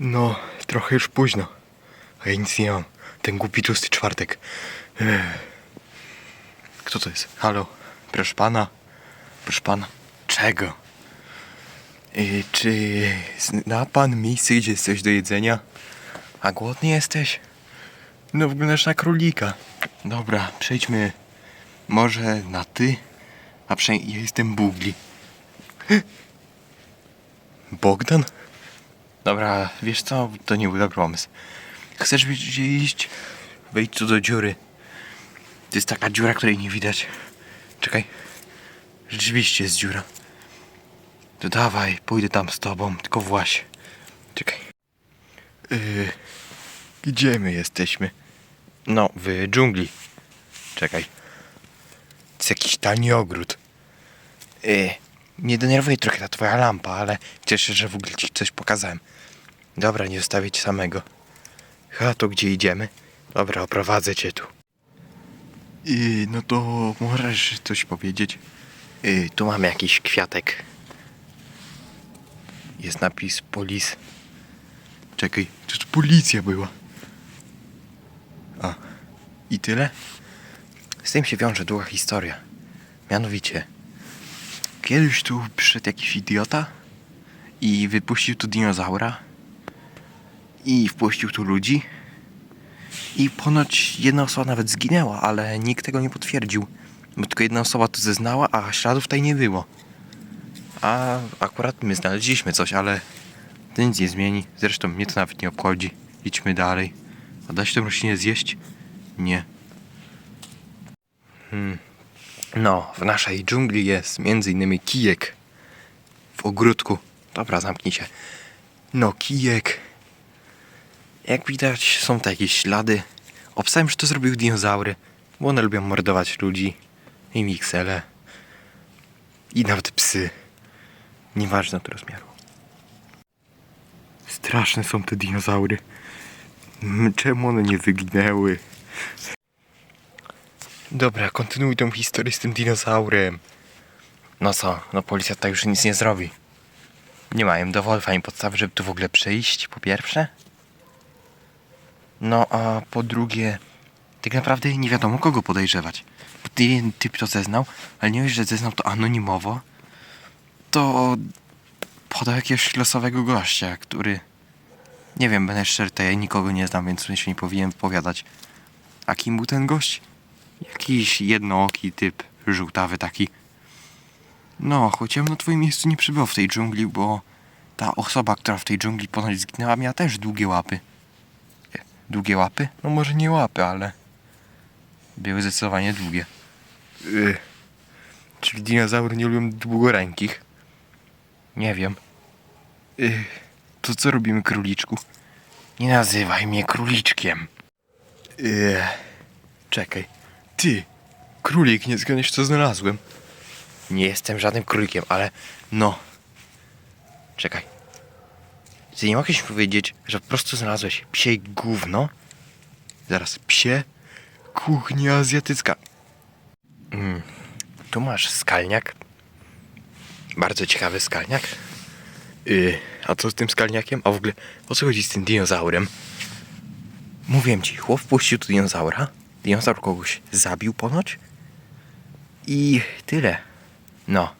No, trochę już późno. A ja nic nie mam. Ten głupi tłusty czwartek. Kto to jest? Halo? Proszę pana? Proszę pana? Czego? Y, czy zna pan miejsce, gdzie jest coś do jedzenia? A głodny jesteś? No wyglądasz na królika. Dobra, przejdźmy może na ty, a przynajmniej ja jestem Bugli. Bogdan? Dobra, wiesz co, to nie był dobry pomysł. Chcesz gdzieś iść? Wejdź tu do dziury. To jest taka dziura, której nie widać. Czekaj. Rzeczywiście jest dziura. To dawaj, pójdę tam z tobą, tylko właśnie. Czekaj. Yy, gdzie my jesteśmy? No, w dżungli. Czekaj. To jest jakiś tani ogród. Yy, nie denerwuje trochę ta twoja lampa, ale cieszę się, że w ogóle ci coś pokazałem. Dobra, nie zostawię cię samego. A to gdzie idziemy? Dobra, oprowadzę cię tu. Yy, no to możesz coś powiedzieć? Yy, tu mamy jakiś kwiatek. Jest napis polis. Czekaj, to, to policja była. A, i tyle? Z tym się wiąże długa historia. Mianowicie, kiedyś tu przyszedł jakiś idiota i wypuścił tu dinozaura i wpuścił tu ludzi i ponoć jedna osoba nawet zginęła, ale nikt tego nie potwierdził. Bo tylko jedna osoba tu zeznała, a śladów tutaj nie było. A akurat my znaleźliśmy coś, ale to nic nie zmieni. Zresztą mnie to nawet nie obchodzi. Idźmy dalej. A da się tę roślinę zjeść? Nie. Hmm. No, w naszej dżungli jest między innymi kijek. W ogródku. Dobra, zamknij się. No, kijek. Jak widać, są tu jakieś ślady. Obstałem, że to zrobił dinozaury, bo one lubią mordować ludzi i miksele. I nawet psy. Nieważne od rozmiaru. Straszne są te dinozaury. Czemu one nie wyginęły? Dobra, kontynuuj tą historię z tym dinozaurem. No co, no policja tutaj już nic nie zrobi. Nie mają dowodów ani podstawy, żeby tu w ogóle przyjść, po pierwsze. No a po drugie, tak naprawdę nie wiadomo kogo podejrzewać. Bo ten typ to zeznał, ale nie wiesz, że zeznał to anonimowo. To podał jakiegoś losowego gościa, który... Nie wiem, będę szczery, to ja nikogo nie znam, więc się nie powinien wypowiadać. A kim był ten gość? Jakiś jednooki typ, żółtawy taki. No, choć ja bym na twoim miejscu nie przybył w tej dżungli, bo ta osoba, która w tej dżungli ponoć zginęła, miała też długie łapy. E, Długie łapy? No może nie łapy, ale były zdecydowanie długie. Yy, czyli dinozaury nie lubią długorękich? Nie wiem. Yy, to co robimy króliczku? Nie nazywaj mnie króliczkiem. Yy, czekaj. Ty, królik, nie zgadniesz co znalazłem. Nie jestem żadnym królikiem, ale no. Czekaj. Ty nie mogłeś mi powiedzieć, że po prostu znalazłeś psie gówno? Zaraz, psie kuchnia azjatycka. Mm. Tu masz skalniak. Bardzo ciekawy skalniak. Yy, a co z tym skalniakiem? A w ogóle, o co chodzi z tym dinozaurem? Mówiłem ci, chłop wpuścił tu dinozaura. Dinozaur kogoś zabił ponoć. I tyle. No.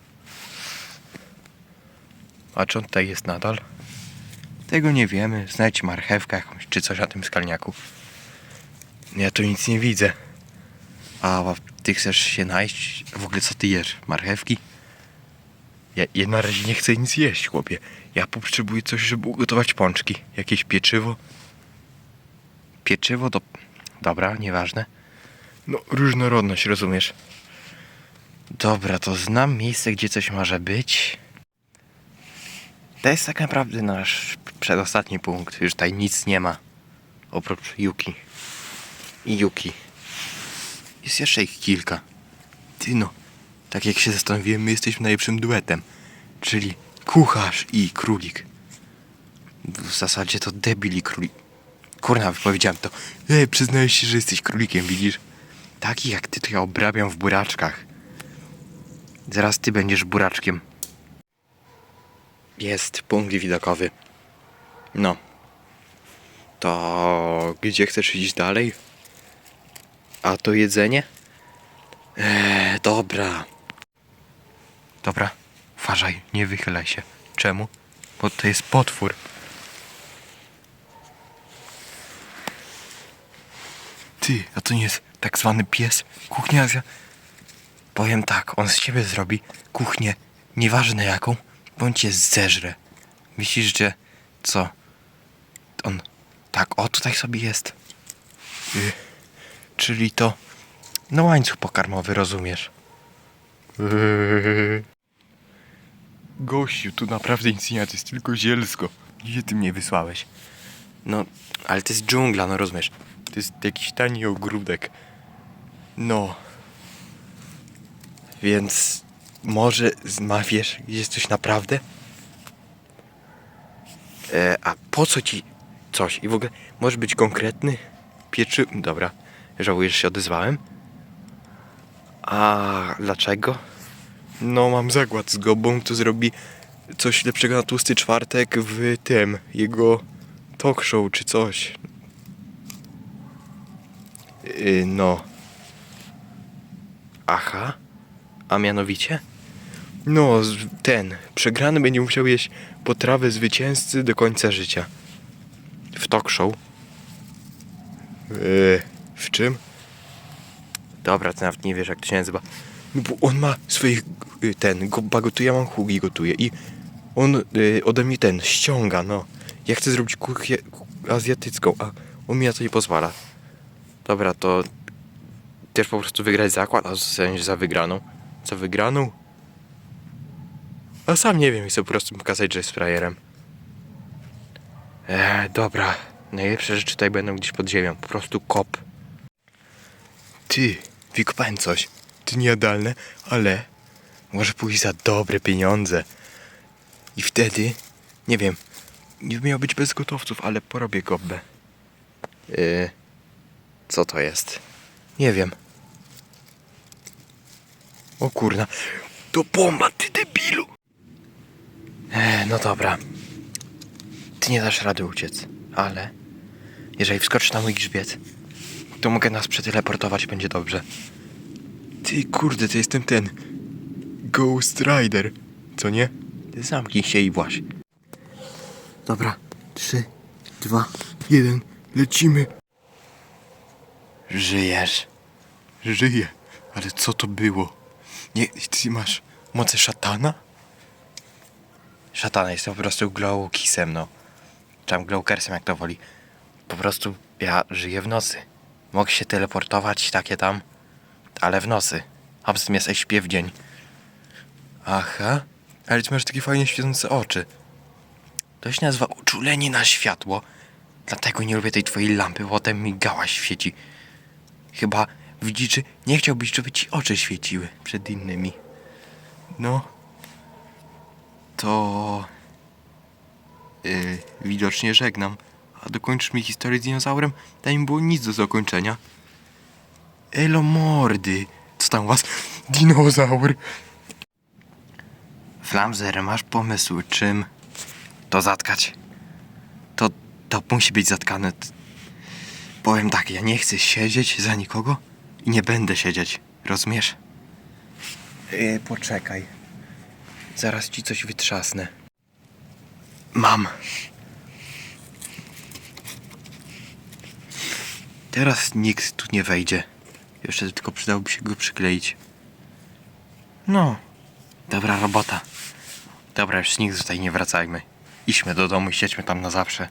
A czy on tutaj jest nadal? Tego nie wiemy. Znajdź marchewkę jakąś, czy coś na tym skalniaku. Ja tu nic nie widzę. A ty chcesz się najeść? W ogóle co ty jesz? Marchewki? Ja, ja na razie nie chcę nic jeść, chłopie. Ja potrzebuję coś, żeby ugotować pączki. Jakieś pieczywo. Pieczywo to... Dobra, nieważne. No, różnorodność, rozumiesz? Dobra, to znam miejsce, gdzie coś może być. To jest tak naprawdę nasz przedostatni punkt. Już tutaj nic nie ma. Oprócz Yuki. I Yuki. Jest jeszcze ich kilka. Ty no, tak jak się zastanowiłem, my jesteśmy najlepszym duetem. Czyli kucharz i królik. W zasadzie to debil i królik. Kurna, wypowiedziałem to. Ej, przyznajesz się, że jesteś królikiem, widzisz? Taki jak ty, to ja obrabiam w buraczkach. Zaraz ty będziesz buraczkiem. Jest punkt widokowy. No, To gdzie chcesz iść dalej? A to jedzenie? Eee, dobra. Dobra, uważaj, nie wychylaj się. Czemu? Bo to jest potwór. Ty, a to nie jest tak zwany pies kuchniarza? Powiem tak, on z ciebie zrobi kuchnię, nieważne jaką, bądź cię zeżre. Myślisz, że co? On tak, o tutaj sobie jest. Y, czyli to no łańcuch pokarmowy, rozumiesz? Yy. Gościu, tu naprawdę nic nie ma, to jest tylko zielsko. Gdzie ty mnie wysłałeś? No, ale to jest dżungla, no rozumiesz? Jest jakiś tani ogródek. No. Więc może zmawiesz gdzieś coś naprawdę? E, a po co ci coś? I w ogóle możesz być konkretny? Pieczy... Dobra, żałuję, że się odezwałem. A dlaczego? No, mam zakład z Gobą, to zrobi coś lepszego na tłusty czwartek w tym, jego talk show czy coś. Yy, no. Aha. A mianowicie? No, ten. Przegrany będzie musiał jeść potrawę zwycięzcy do końca życia. W talk show. Yy, w czym? Dobra, ty nawet nie wiesz jak to się nazywa. No bo on ma swoich, y, ten, goba gotuje, ja mam hugi gotuje i on y, ode mnie ten, ściąga, no. Ja chcę zrobić kuchnię ku- azjatycką, a on mi na to nie pozwala. Dobra, to też po prostu wygrać zakład, a sensie za wygraną. Za wygraną? A sam nie wiem, chcę po prostu pokazać, że jest frajerem. Eee, dobra. Najlepsze rzeczy tutaj będą gdzieś pod ziemią. Po prostu kop. Ty, wykopałem coś. To niejadalne, ale może pójść za dobre pieniądze. I wtedy, nie wiem, nie miał być bez gotowców, ale porobię gobbę. Yy, co to jest? Nie wiem. O kurna, to bomba, ty debilu! E, no dobra. Ty nie dasz rady uciec, ale jeżeli wskoczysz na mój grzbiet, to mogę nas przeteleportować, będzie dobrze. Ty kurde, to jestem ten Ghost Rider, co nie? Zamknij się i właś. Dobra, trzy, dwa, jeden, lecimy. Żyjesz. Żyję, ale co to było? Nie, ty masz moce szatana? Szatana, jestem po prostu glowkissem, no. Tam glowkersem, jak to woli. Po prostu ja żyję w nocy. Mogę się teleportować, takie tam, ale w nocy. A poza tym ja śpię w dzień. Aha, ale ty masz takie fajnie świecące oczy. To się nazywa uczulenie na światło. Dlatego nie lubię tej twojej lampy, bo potem mi gała świeci. Chyba w dziczy nie chciałbyś, żeby ci oczy świeciły przed innymi. No. To... Yy, widocznie żegnam. A dokończysz mi historię z dinozaurem? Tam nie było nic do zakończenia. Elo mordy. Co tam was? Dinozaur. Flamzer, masz pomysł, czym to zatkać? To, to musi być zatkane. Powiem tak, ja nie chcę siedzieć za nikogo i nie będę siedzieć. Rozumiesz? Yy, poczekaj. Zaraz ci coś wytrzasnę. Mam. Teraz nikt tu nie wejdzie. Jeszcze tylko przydałoby się go przykleić. No. Dobra robota. Dobra, już nigdy tutaj nie wracajmy. Idźmy do domu i siedźmy tam na zawsze.